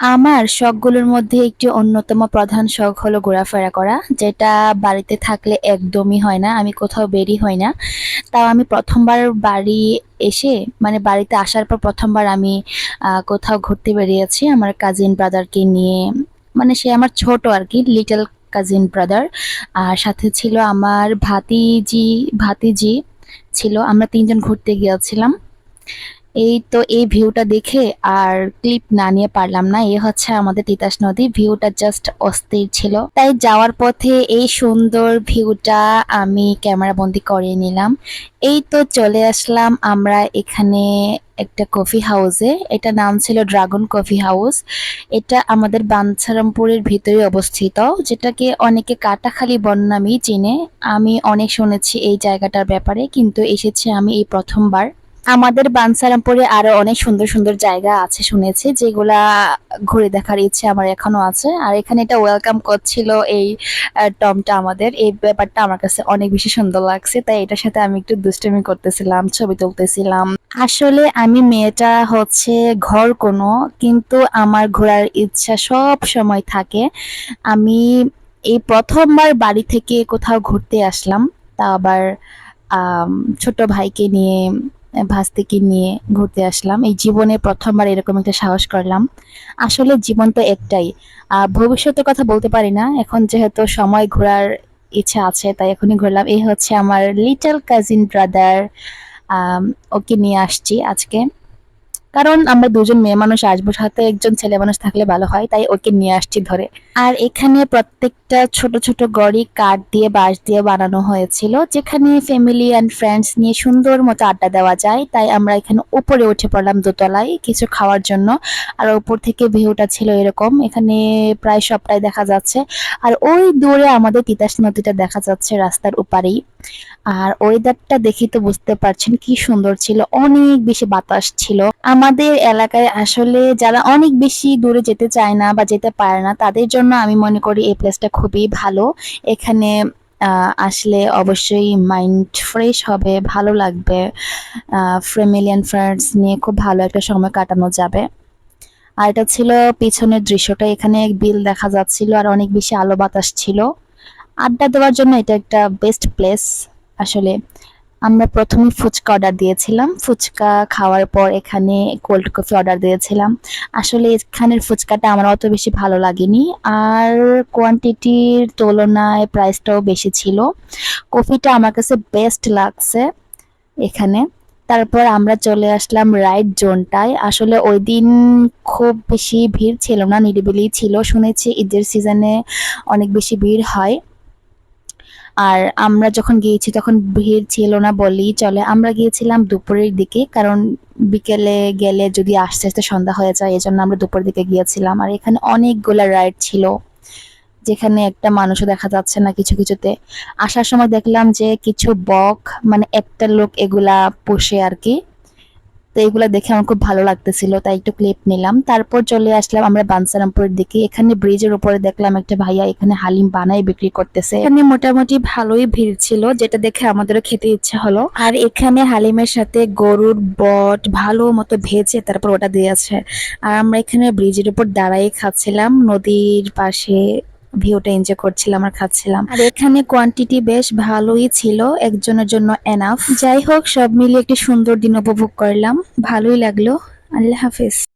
আমার শখগুলোর মধ্যে একটি অন্যতম প্রধান শখ হলো ঘোরাফেরা করা, যেটা বাড়িতে থাকলে একদমই হয় না, আমি কোথাও বেরি হই না। তাও আমি প্রথমবার বাড়ি এসে মানে বাড়িতে আসার পর প্রথমবার আমি কোথাও ঘুরতে বেরিয়েছি। আমার কাজিন ব্রাদারকে নিয়ে মানে সে আমার ছোট আর কি লিটল কাজিন ব্রাদার আর সাথে ছিল আমার ভাতিজি ভাতিজি ছিল, আমরা তিনজন ঘুরতে গিয়েছিলাম। এই তো এই ভিউটা দেখে আর ক্লিপ না নিয়ে পারলাম না। এ হচ্ছে আমাদের তিতাস নদী। ভিউটা জাস্ট অস্থির ছিল। তাই যাওয়ার পথে এই সুন্দর ভিউটা আমি ক্যামেরা বন্দি করে নিলাম। এই তো চলে আসলাম আমরা এখানে একটা কফি হাউসে এটা নাম ছিল ড্রাগন কফি হাউস এটা আমাদের বাঞ্ছারামপুরের ভিতরে অবস্থিত, যেটাকে অনেকে কাটাখালি বন নামেই চিনে। আমি অনেক শুনেছি এই জায়গাটার ব্যাপারে, কিন্তু এসেছি আমি এই প্রথমবার। আমাদের বানসারামপুরে আরও অনেক সুন্দর সুন্দর জায়গা আছে শুনেছি, যেগুলা ঘুরে দেখার ইচ্ছে আমার এখনও আছে। আর এখানে এটা ওয়েলকাম করছিল এই টমটা আমাদের। এই ব্যাপারটা আমার কাছে অনেক বেশি সুন্দর লাগছে, তাই এটার সাথে আমি একটু দুষ্টামি করতেছিলাম, ছবি তুলতেছিলাম। আসলে আমি মেয়েটা হচ্ছে ঘর কোনো, কিন্তু আমার ঘোরার ইচ্ছা সব সময় থাকে। আমি এই প্রথমবার বাড়ি থেকে কোথাও ঘুরতে আসলাম, তা আবার ছোট ভাইকে নিয়ে ভাস্তিকে নিয়ে ঘুরতে আসলাম। এই জীবনে প্রথমবার এরকম একটা সাহস করলাম। আসলে জীবন তো একটাই। ভবিষ্যতের কথা বলতে পারি না। এখন যেহেতু সময় ঘোরার ইচ্ছা আছে, তাই এখনই ঘুরলাম। এই হচ্ছে আমার লিটল কাজিন ব্রাদার ওকে নিয়ে আসছি আজকে। কারণ আমরা দুজন মেয়ে মানুষ, আসব সাথে একজন ছেলে মানুষ থাকলে ভালো হয়, তাই ওকে নিয়ে আসছি ধরে। আর এখানে প্রত্যেকটা ছোট ছোট গড়ি কাঠ দিয়ে, বাঁশ দিয়ে বানানো হয়েছিল, যেখানে ফ্যামিলি অ্যান্ড ফ্রেন্ডস নিয়ে সুন্দর মতো আড্ডা দেওয়া যায়। তাই আমরা এখানে উপরে উঠে পড়লাম দোতলায় কিছু খাওয়ার জন্য। আর উপর থেকে ভিউটা ছিল এরকম, এখানে প্রায় সবটাই দেখা যাচ্ছে। আর ওই দূরে আমাদের তিতাস নদীটা দেখা যাচ্ছে রাস্তার উপারেই আর ওয়েদারটা দেখি তো বুঝতে পারছেন কি সুন্দর ছিল, অনেক বেশি বাতাস ছিল। আমাদের এলাকায় আসলে যারা অনেক বেশি দূরে যেতে চায় না বা যেতে পারে না, তাদের জন্য আমি মনে করি এই প্লেসটা খুবই ভালো। এখানে আসলে অবশ্যই মাইন্ড ফ্রেশ হবে, ভালো লাগবে। ফ্যামিলি অ্যান্ড ফ্রেন্ডস নিয়ে খুব ভালো একটা সময় কাটানো যাবে। আর এটা ছিল পিছনের দৃশ্যটা, এখানে এক বিল দেখা যাচ্ছিল আর অনেক বেশি আলো বাতাস ছিল। আড্ডা দেওয়ার জন্য এটা একটা বেস্ট প্লেস আসলে আমরা প্রথমে ফুচকা অর্ডার দিয়েছিলাম। ফুচকা খাওয়ার পর এখানে কোল্ড কফি অর্ডার দিয়েছিলাম। আসলে এখানের ফুচকাটা আমার অত বেশি ভালো লাগেনি। আর কোয়ান্টিটির তুলনায় প্রাইসটাও বেশি ছিল। কফিটা আমার কাছে বেস্ট লাগছে এখানে। তারপর আমরা চলে আসলাম রাইড জোনটায় আসলে ওই দিন খুব বেশি ভিড় ছিল না, নিরিবিলি ছিল। শুনেছি ঈদের সিজনে অনেক বেশি ভিড় হয়। আর আমরা যখন গিয়েছি, তখন ভিড় ছিল না বলেই চলে। আমরা গিয়েছিলাম দুপুরের দিকে, কারণ বিকেলে গেলে যদি আস্তে আস্তে সন্ধ্যা হয়ে যায় এই জন্য আমরা দুপুরের দিকে গিয়েছিলাম। আর এখানে অনেকগুলো রাইড ছিল, যেখানে একটা মানুষও দেখা যাচ্ছে না কিছু কিছুতে। আসার সময় দেখলাম যে কিছু বক মানে একটা লোক এগুলা পোষে আর কি। তো এগুলা দেখে আমার খুব ভালো লাগতেছিল, তাই একটু ক্লিপ নিলাম। তারপর চলে আসলাম আমরা বানসারামপুরের দিকে। এখানে ব্রিজের উপরে দেখলাম একটা ভাইয়া এখানে হালিম বানাই বিক্রি করতেছে। এখানে মোটামুটি ভালোই ভিড় ছিল, যেটা দেখে আমাদেরও খেতে ইচ্ছা হলো। আর এখানে হালিমের সাথে গরুর বট ভালো মতো ভেজে তারপর ওটা দিয়েছে আর আমরা এখানে ব্রিজের উপর দাঁড়াই খাচ্ছিলাম, নদীর পাশে ভিউটা এনজয় করছিলাম আর খাচ্ছিলাম। আর এখানে কোয়ান্টিটি বেশ ভালোই ছিল একজনের জন্য এনাফ যাই হোক সব মিলিয়ে একটি সুন্দর দিন উপভোগ করলাম। ভালোই লাগল। আল্লাহ হাফিজ।